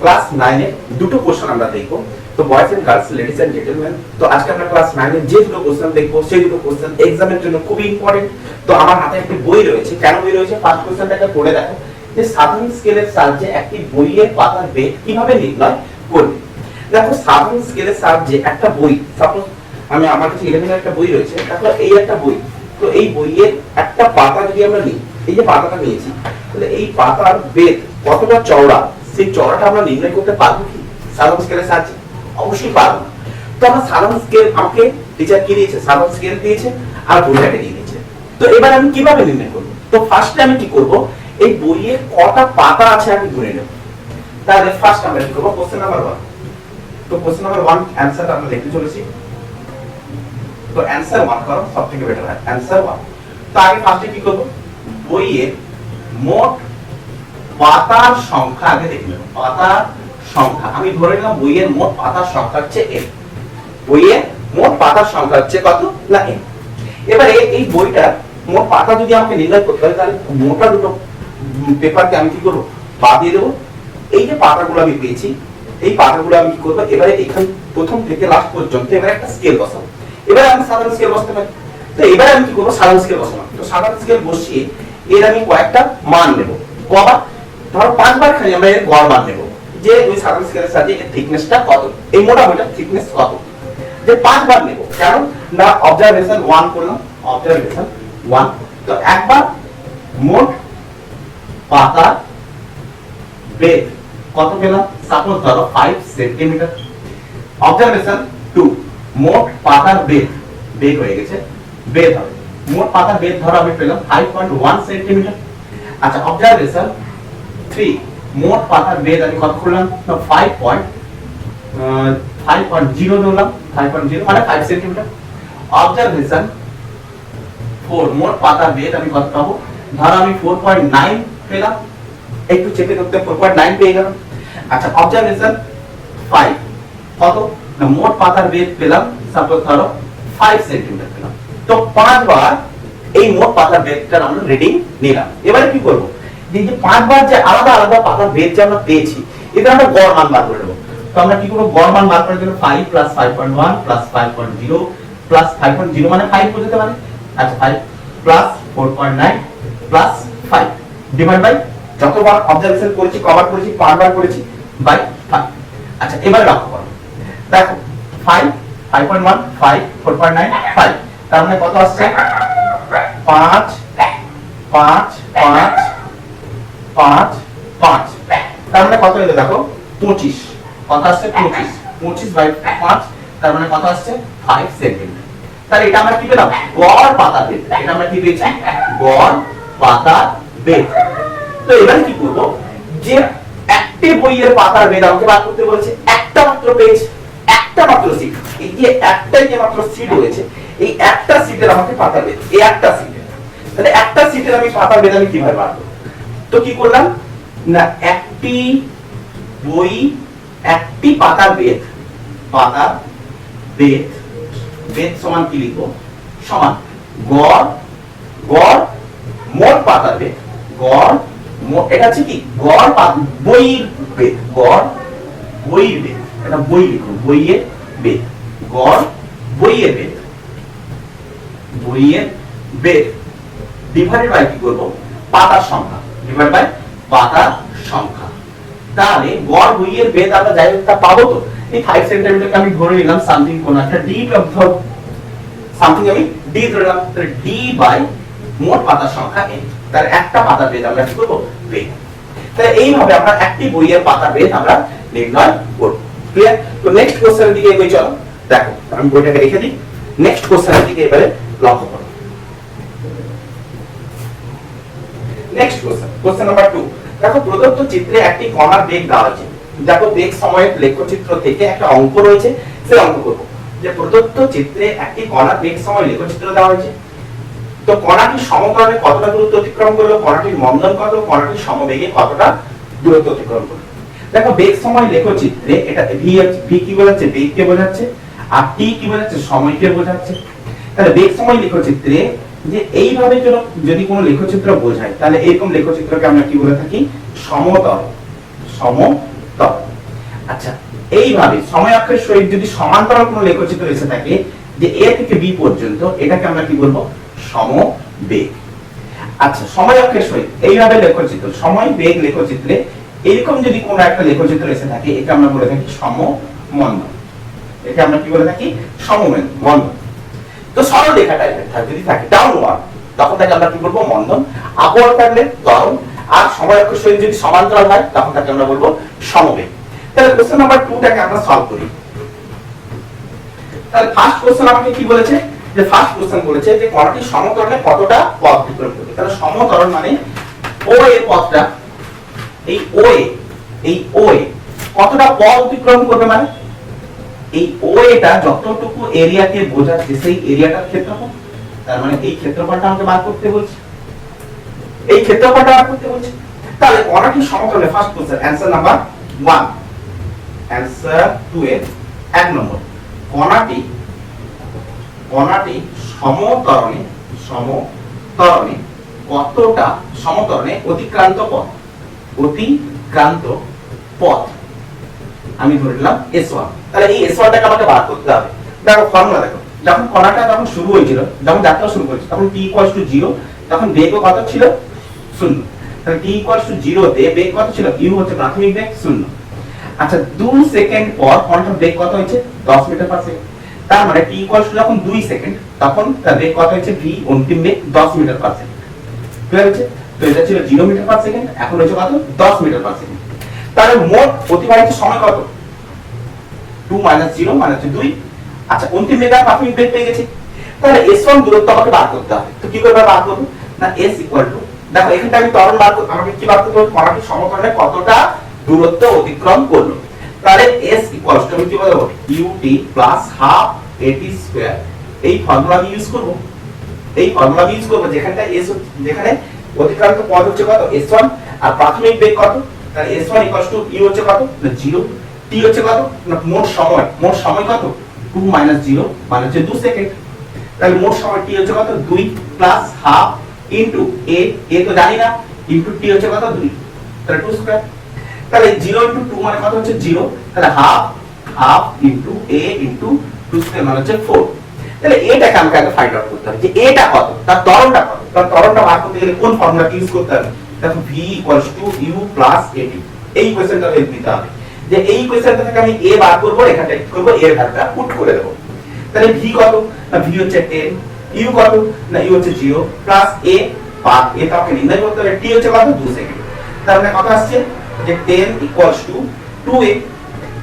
Class নাইনে দুটো question আমরা দেখব। তো boys and girls ladies and gentleman তো আজকে আমরা ক্লাস নাইনে যে দুটো কোশ্চেন দেখব, সেই দুটো কোশ্চেন এক্সামের জন্য খুবই ইম্পর্টেন্ট তো আমার হাতে একটি বই রয়েছে। কেন বই রয়েছে? ফার্স্ট কোশ্চেনটাকে পড়ে দেখো। যে সাধারণ স্কেলের সাহায্যে একটি বইয়ের পাতার বেগ কীভাবে নির্ণয় করবে? দেখো, সাধারণ স্কেলের সাহায্যে একটা বই সাপোজ আমি আমার কাছে ইলেভেনের একটা বই রয়েছে। তারপর এই একটা বই। তো এই বইয়ের একটা পাতা যদি আমরা নিই, এই যে পাতাটা নিয়েছি, তাহলে এই পাতার বেদ কতটা চওড়া? সেই চওড়াটা আমরা নির্ণয় করতে পারব কি? সাধারণ স্কেলের সাহায্যে? অবশ্যই পারব। তো আমরা সাধারণ স্কেল আমাকে টিচার কি দিয়েছে? সাধারণ স্কেল দিয়েছে আর বইটাকে দিয়ে দিয়েছে। তো এবার আমি কীভাবে নির্ণয় করব? তো ফার্স্টে আমি কি করব? এই বইয়ে কটা পাতা আছে আমি গুনে নেব। তাহলে ফার্স্ট আমরা কি করব? কোশ্চেন নাম্বার ওয়ান তো কোশ্চেন নাম্বার ওয়ান অ্যান্সারটা আমরা দেখতে চলেছি। তো অ্যান্সার ওয়ান করো সব থেকে বেটার হয়। অ্যান্সার ওয়ান তো আগে ফার্স্টে কি করব? বইয়ের মোট পাতার সংখ্যা, আগে দেখে নেব, পাতার সংখ্যা। আমি ধরে নিলাম বইয়ের মোট পাতার সংখ্যা হচ্ছে এন বইয়ের মোট পাতার সংখ্যা হচ্ছে কত? না এন এবারে এই বইটা, মোট পাতা যদি আমাকে নির্ণয় করতে হয়, তাহলে মোটা দুটো পেপারকে আমি কি করব? পা দিয়ে দেবো। এই যে পাতাগুলো আমি পেয়েছি, এই পাতাগুলো আমি কি করব? এবারে এখান প্রথম থেকে লাস্ট পর্যন্ত এবারে একটা স্কেল বসাবো। এবারে আমি সাধারণ স্কেল বসাতে পারি। তো এবারে আমি কি করব? সাধারণ স্কেল বসাবো তো সাধারণ স্কেল বসিয়ে এর আমি কয়েকটা মান নেব। কবার? ধরো পাঁচবার খালি আমরা এর গড় মান নেব। যে ওই সাধারণ স্কেলের সাথে এর থিকনেসটা কত? এই মোটামুটি থিকনেস কত? যে পাঁচবার নেব। কেন না অবজারভেশন ওয়ান করলাম অবজারভেশন ওয়ান তো একবার মোট পাতা বেদ কত পেলাম? সাপোজ ধরো ফাইভ সেন্টিমিটার অবজারভেশন টু মোট পাতার বেদ বেগ হয়ে গেছে বেদ হবে। মোট পাতার বেদ ধরো আমি পেলাম ফাইভ পয়েন্ট ওয়ান সেন্টিমিটার আচ্ছা অবজারভেশন থ্রি মোট পাতার বেদ আমি কত করলাম? Five point five point zero ধরলাম ফাইভ পয়েন্ট জিরো মানে ফাইভ সেন্টিমিটার অবজারভেশন ফোর মোট পাতার বেদ আমি কত পাবো? ধরো আমি ফোর পয়েন্ট নাইন পেলাম, একটু চেপে করতে ফোর পয়েন্ট নাইন পেয়ে গেলাম। আচ্ছা অবজারভেশন ফাইভ কত? মোট পাতার বেদ পেলাম সাপোজ ধরো ফাইভ সেন্টিমিটার পেলাম। তো পাঁচবার এই মোট পাতার বেদটার আমরা রিডিং নিলাম। এবারে কি করব? যে পাঁচবার যে আলাদা আলাদা পাতার বেদ যে আমরা পেয়েছি এটা আমরা গড় মান বার করে নেব। তো আমরা কি করব? গড় মান বার করার জন্য five plus five point one plus five point zero plus five point zero মানে ফাইভ বোঝাতে পারে? আচ্ছা five plus four point nine plus five divide by যতবার অবজারভেশন করেছি কভার করেছি পাঁচবার করেছি বাই ফাইভ আচ্ছা এবারে লক্ষ্য করো। দেখো five five point one five four point nine five তার মানে কত আসছে? পাঁচ পাঁচ পাঁচ পাঁচ পাঁচ তার মানে কত এলো দেখো? পঁচিশ। কত আসছে? পঁচিশ। পঁচিশ বাই পাঁচ, তার মানে কত আসছে? ফাইভ সেন্টিমিটার তাহলে এটা আমরা কি পেলাম? গড় পাতা বেদ এটা আমরা কি পেয়েছি? গড় পাতা বেদ তো এবার কি করব? যে একটি বইয়ের পাতার বেদ আমাকে বার করতে বলেছে, একটা মাত্র পেজ একটা মাত্র সিট এই যে একটাই যে মাত্র সিট রয়েছে, এই একটা সিটের আমাকে পাতা বেদ এই একটা সিটের তাহলে একটা সিটের আমি পাতা বেদ আমি কীভাবে বার করব? তো কি করলাম? না, একটি বই, একটি পাতার বেদ। পাতা, বেদ। বেদ সমান কি লিখব? সমান। গড় গড়, মোট পাতার বেদ। গড় মোট এটা হচ্ছে কি? গড় বইয়ের বেদ। গড়, বইয়ের বেদ। এটা বই লিখো বইয়ের বেদ। গড়, বইয়ের বেদ। বইয়ের বেদ। ডিভাইডেড বাই কি করব? পাতার সংখ্যা। ডিভাইড বাই পাতার সংখ্যা। তাহলে বইয়ের বেদ আমরা যাই হোক পাবো তো? এই ফাইভ সেন্টিমিটারকে আমি ধরে নিলাম সামথিং কোন একটা ডি সামথিং আমি ডি ধরে নিলাম ডি বাই মোট পাতার সংখ্যা এন তাহলে একটা পাতার বেদ আমরা কি করব? তাহলে এইভাবে আমরা একটি বইয়ের পাতার বেদ আমরা নির্ণয় করব। ক্লিয়ার তো নেক্সট কোশ্চেনের দিকে এগোই চলো। দেখো, আমি বইটাকে রেখে দিই। নেক্সট কোশ্চেনের দিকে এবারে লক্ষ্য করো। নেক্সট কোশ্চেন কোশ্চেন নাম্বার 2 দেখো, প্রদত্ত চিত্রে একটি কণার বেগ দেওয়া আছে। দেখো, বেগ সময়ের লেখচিত্র থেকে একটা অঙ্ক রয়েছে, সেই অঙ্ক করব। যে প্রদত্ত চিত্রে একটি কণার বেগ সময় লেখচিত্র দেওয়া হয়েছে। তো কণাটি সমতলে কতটা দূরত্ব অতিক্রম করল? কণাটির মন্দন কত? কণাটির সমবেগে কতটা দূরত্ব অতিক্রম করল? দেখো, বেগ সময় লেখচিত্রে এটা ভি ভি কি বোঝাচ্ছে? বেগকে বোঝাচ্ছে। আর টি কি বোঝাচ্ছে? সময়কে বোঝাচ্ছে। তাহলে বেগ সময় লেখচিত্রে যে এইভাবে যেন- যদি কোনো লেখচিত্র বোঝায়, তাহলে এরকম লেখচিত্রকে আমরা কি বলে থাকি? সমতল। সমতল। আচ্ছা এইভাবে সময় অক্ষের সহিত যদি সমান্তরাল কোনো লেখচিত্র এসে থাকে, যে এ থেকে বি পর্যন্ত, এটাকে আমরা কি বলব? সমবেগ। আচ্ছা সময় অক্ষের সহিত, এইভাবে লেখচিত্র, সময়, বেগ, লেখচিত্রে, এরকম যদি কোনো একটা লেখচিত্র এসে থাকে, একে আমরা বলে থাকি সমমন্দন। একে আমরা কি বলে থাকি? সমমন্দন। তো সরল রেখা টাইপের থাকে, যদি থাকে ডাউনওয়ার্ড তখন তাকে আমরা কি বলব? মন্দন। আপওয়ার্ড থাকলে ত্বরণ আর সময় অক্ষের সহিত যদি সমান্তরাল হয়, তখন তাকে আমরা বলব সমবেগ। তাহলে কোশ্চেন নাম্বার 2 টাকে আমরা সলভ করি। তাহলে ফার্স্ট কোশ্চেন আমাকে কি বলেছে? যে ফার্স্ট কোশ্চেন বলেছে যে কণাটি সমতরণে কতটা পথ অতিক্রম করবে। তাহলে সমতরণ মানে ও এর পথটা, এই ও এ, এই ও এ কতটা পথ অতিক্রম করবে মানে? এই ও এটা যতটুকু এরিয়াকে বোঝাচ্ছে, সেই এরিয়াটার ক্ষেত্রফল। তার মানে এই ক্ষেত্রফলটা আমাকে বার করতে বলছে। এই ক্ষেত্রফলটা বার করতে বলছে। তাহলে কণাটি সমতলে? First question answer number 1 answer 2 এর এক নম্বর। কণাটি কণাটি সমতরণে সমতরণে কতটা সমতরণে অতিক্রান্ত পথ? অতিক্রান্ত পথ। আমি ধরে নিলাম এস ওয়ান তাহলে এই এস ওয়ানটাকে আমাকে বার করতে হবে। দেখো ফর্মুলা দেখো। যখন কণাটা যখন শুরু হয়েছিল, যখন যাত্রা শুরু করেছে, তখন টি ইকুয়ালস টু জিরো তখন বেগও কত ছিল? শূন্য। তাহলে টি ইকুয়ালস টু জিরো তে বেগ কত ছিল? ইউ হচ্ছে প্রাথমিক বেগ, শূন্য। আচ্ছা দু সেকেন্ড পর কণাটার বেগ কত হয়েছে? দশ মিটার পার সেকেন্ড তার মানে টি ইকুয়ালস টু যখন দুই সেকেন্ড, তখন তার বেগ কত হয়েছে? ভি অন্তিম বেগ, দশ মিটার পার সেকেন্ড ক্লিয়ার হচ্ছে তো এটা ছিল জিরো মিটার পার সেকেন্ড এখন হয়েছে কত? দশ মিটার পার সেকেন্ড তাহলে মোট অতিবাহিত সময় কত? টু মাইনাস জিরো হচ্ছে দুই। আচ্ছা অন্তিম বেগ আর প্রাথমিক বেগ পেয়ে গেছি। তাহলে এস ওয়ান দূরত্ব আমাকে বার করতে হবে। তো কি করে বার করব? না এস ইকুয়াল টু দেখো, এখানটা আমি ত্বরণ বার আমাকে কি বার করতে হবে? কণাটি সমতলে কতটা দূরত্ব অতিক্রম করল? তাহলে এস ইকুয়াল টু আমি কি বলব? U t plus half a t square এই ফর্মুলা আমি ইউজ করব। এই ফর্মুলা আমি ইউজ করব। যেখানটা এস যেখানে অতিক্রান্ত পদ হচ্ছে কত? এস ওয়ান আর প্রাথমিক বেগ কত? তাহলে এস ওয়ান ইকুয়াল টু হচ্ছে কত? না জিরো টি হচ্ছে কত? না, মোট সময়। মোট সময় কত? টু মাইনাস জিরো মানে হচ্ছে দু সেকেন্ড তাহলে মোট সময় টি হচ্ছে কত? দুই plus half into a a তো জানি না। ইন্টু টি হচ্ছে কত? দুই। তাহলে টু স্কয়ার তাহলে জিরো ইন্টু টু মানে কত হচ্ছে? জিরো তাহলে half half into a into two square মানে হচ্ছে ফোর তাহলে এটাকে আমাকে আগে ফাইন্ড আউট করতে হবে যে এটা কত? তার ত্বরণটা কত? তার ত্বরণটা বার করতে গেলে কোন ফর্মুলা ইউজ করতে হবে? দেখো v টু u এটি এই কোশ্চেনটা হেল্প নিতে হবে। যে এই কোশ্চেনটা থেকে আমি a বার করব, এখানটা কি করব এর ভ্যালুটা পুট করে দেব। তাহলে v কত? না, v হচ্ছে 10 u কত? না, u হচ্ছে 0 প্লাস a পার a তো আমাকে নির্ণয় করতে হবে। T হচ্ছে কত? 2 সেকেন্ড তার মানে কত আসছে যে 10 ইকুয়ালস টু 2a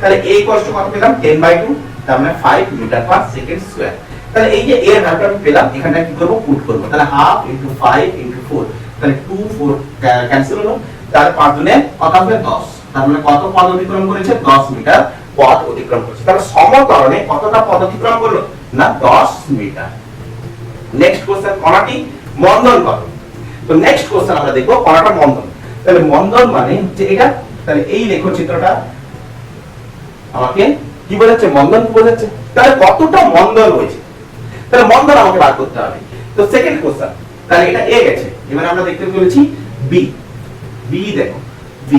তাহলে a ইকুয়ালস টু কত পেলাম? 10 বাই 2 তার মানে 5 মিটার পার সেকেন্ড স্কয়ার তাহলে এই যে এর ভ্যালুটা আমি পেলাম, এখানটা কি করব? পুট করব। তাহলে হাফ ইনটু 5 ইনটু 4 তাহলে 2 4 ক্যান্সেল হলো। তার পাঁচ কত হবে? 10 তার মানে কত পথ অতিক্রম করেছে? 10 মিটার পথ অতিক্রম করেছে। কতটা অতিক্রম করল? না 10 মিটার। নেক্সট কোশ্চেন কণাটি মন্দন তো নেক্সট কোশ্চেন আমরা দেখব, কণাটা মন্দন। তাহলে মন্দন মানে যে এটা। তাহলে এই লেখচিত্রটা আমাকে কি বোঝাচ্ছে? মন্দন কি বোঝাচ্ছে? তাহলে কতটা মন্দন হয়েছে? তাহলে মন্দন আমাকে বার করতে হবে। তো সেকেন্ড কোশ্চেন তাহলে এটা এ গেছে। এবার আমরা দেখতে চলেছি বি বি দেখো বি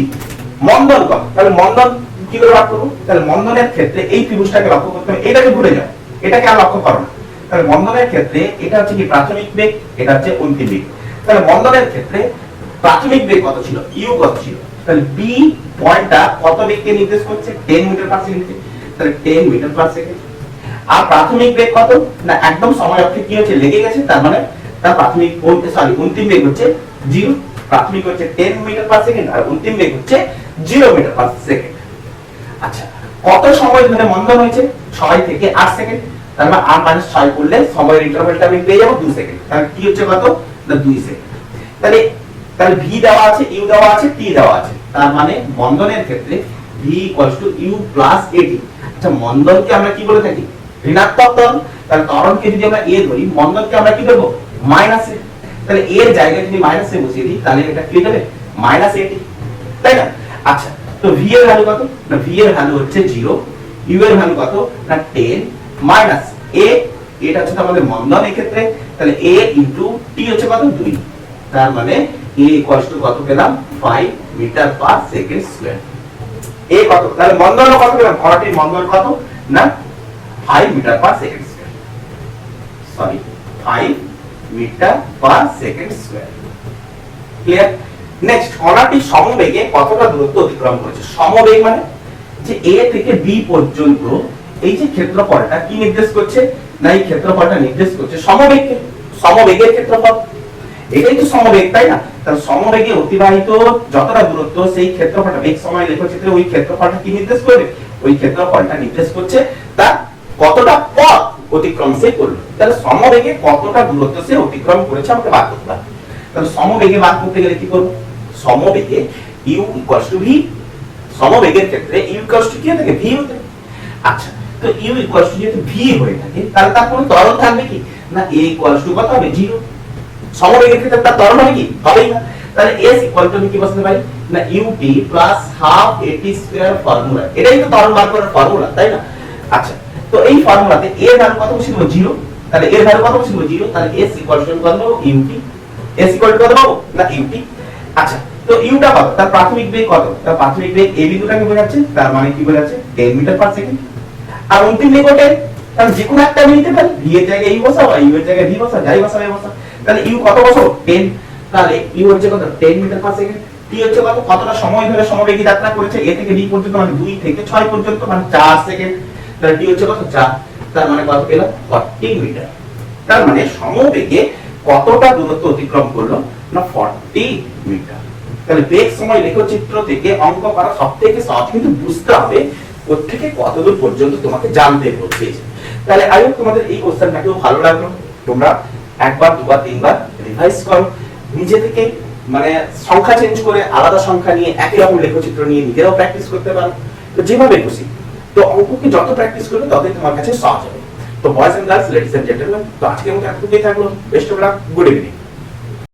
মন্দন কত তাহলে মন্দন কি করে বার করব? তাহলে মন্দনের ক্ষেত্রে এই ত্রিভুজটাকে লক্ষ্য করতে হবে। এটাকে ভুলে যাও। এটাকে আর লক্ষ্য করো তাহলে মন্দনের ক্ষেত্রে এটা হচ্ছে কি প্রাথমিক বেগ, এটা হচ্ছে অন্তিম বেগ। তাহলে মন্দনের ক্ষেত্রে প্রাথমিক বেগ কত ছিল? ইউ কত ছিল? তাহলে বি পয়েন্টটা কত বেগকে নির্দেশ করছে? 10 মিটার পার সেকেন্ড তাহলে 10 মিটার পার সেকেন্ড আর প্রাথমিক বেগ কত? না, একদম সময় অক্ষে কি হচ্ছে? লেগে গেছে, তার মানে তার প্রাথমিক সরি অন্তিম বেগ হচ্ছে জিরো। প্রাথমিক হচ্ছে 10 মিটার পার সেকেন্ড আর অন্তিম বেগ হচ্ছে 0 মিটার পার সেকেন্ড আচ্ছা কত সময় ধরে মন্দন হয়েছে? 6 থেকে 8 সেকেন্ড তার মানে 6 করলে সময়ের আমি পেয়ে যাব 2 সেকেন্ড তাহলে কি হচ্ছে কত? না 2 সেকেন্ড তাহলে তাহলে ভি দেওয়া আছে ইউ দেওয়া আছে টি দেওয়া আছে। তার মানে মন্দনের ক্ষেত্রে v equals to u plus a t আচ্ছা মন্দনকে আমরা কি বলে থাকি? ঋণাত্মক ত্বরণ তাহলে ত্বরণকে যদি আমরা এ ধরি, মন্দনকে আমরা কি দেবো মাইনাসে তাহলে এর জায়গায় যদি মাইনাসে বসিয়ে দিই, তাহলে এটা কি হবে? মাইনাস এটি তাই না? আচ্ছা তো ভি এর ভ্যালু কত? না ভি এর ভ্যালু হচ্ছে জিরো ইউ এর ভ্যালু কত? না টেন মাইনাস এ এটা হচ্ছে আমাদের মন্দন এক্ষেত্রে। তাহলে এ ইন্টু টি হচ্ছে কত? দুই। তার মানে এ ইকুয়ালস টু কত পেলাম? 5 metre per second square a কত? তাহলে মন্দল কত পেলাম? ঘরটির মন্দল কত? না five metre per second square sorry five metre per second square. Clear next কণাটি সমবেগে কতটা দূরত্ব অতিক্রম করেছে? সমবেগ মানে যে এ থেকে বি পর্যন্ত এই যে ক্ষেত্রফলটা কি নির্দেশ করছে? না, এই ক্ষেত্রফলটা নির্দেশ করছে সমবেগকে। সমবেগের ক্ষেত্রফল। এটাই তো সমবেগ, তাই না? তাহলে সমবেগে অতিবাহিত যতটা দূরত্ব সেই ক্ষেত্রফলটা বেগ সময় লেখচিত্রে ওই ক্ষেত্রফলটা কি নির্দেশ করবে? ওই ক্ষেত্রফলটা নির্দেশ করছে তা কতটা পথ অতিক্রম সে করল। তাহলে সমবেগে কতটা দূরত্ব সে অতিক্রম করেছে আমাকে বার করতে হবে। তাহলে সমবেগে বার করতে গেলে কি করব? সমবেগে ইউ টু ভি সমবেগের ক্ষেত্রে ইউ টু কি থাকে? ভি হতে আচ্ছা তো ইউ টু যেহেতু ভি হয়ে থাকে, তাহলে তার কোনো থাকবে কি? না এ ইকুয়ালস টু কত হবে? জিরো সমবেগের ক্ষেত্রে তার হবে কি? হবেই না। তাহলে এস ইকুয়াল টু কি বসতে পারি? না প্লাস হাফ এটি ফর্মুলা এটাই তো ত্বরণ বার করার ফর্মুলা তাই না? আচ্ছা তো এই ফর্মুলাতে এর ভ্যালু কত বসিয়ে দেবো জিরো? তাহলে এর ভ্যালু কত বসিয়ে দেবো জিরো? তাহলে এস ইকুয়াল টু কত পাবো? ইউটি এস ইকুয়াল টু কত পাবো? না ইউটি আচ্ছা তো ইউটা কত? তার প্রাথমিক বেগ কত? তার প্রাথমিক বেগ এ বিন্দুটাকে বোঝাচ্ছে তার মানে কি বোঝাচ্ছে 10 মিটার পার সেকেন্ড আর অন্তিম বেগ ওটাই কারণ যে কোনো একটা নিতে পারি। ভি এর জায়গায় ইউ বসাও ইউ এর জায়গায় ভি বসাও, যাই বসাও এ বসাও। তাহলে ইউ কত বসাবো 10 তাহলে ইউ হচ্ছে কত? 10 মিটার পার সেকেন্ড টি হচ্ছে কত? কতটা সময় ধরে সমবেগী যাত্রা করেছে? এ থেকে বি পর্যন্ত মানে 2 থেকে 6 পর্যন্ত মানে 4 সেকেন্ড তাহলে টি হচ্ছে কত 4 তার মানে কত পেলাম 40 মিটার তার মানে সমবেগে কতটা দূরত্ব অতিক্রম করল? না 40 মিটার তাহলে বেগ সময় লেখচিত্র থেকে অঙ্ক করা সব থেকে সহজ, কিন্তু বুঝতে হবে ওর থেকে কতদূর পর্যন্ত তোমাকে জানতে হচ্ছে। তাহলে আই তোমাদের এই কোশ্চেনটাকেও ভালো লাগল। তোমরা একবার, দুবার, তিনবার রিভাইজ করো। নিজে থেকে মানে সংখ্যা চেঞ্জ করে আলাদা সংখ্যা নিয়ে একই রকম লেখচিত্র নিয়ে নিজেরাও প্র্যাকটিস করতে পারো। তো যেভাবে খুশি। তো অঙ্ককে যত প্র্যাকটিস করবে, ততই তোমার কাছে সহজ হবে তো boys and girls ladies and gentleman তো আজকে আমাকে এতটুকুই থাকল। Best of luck good evening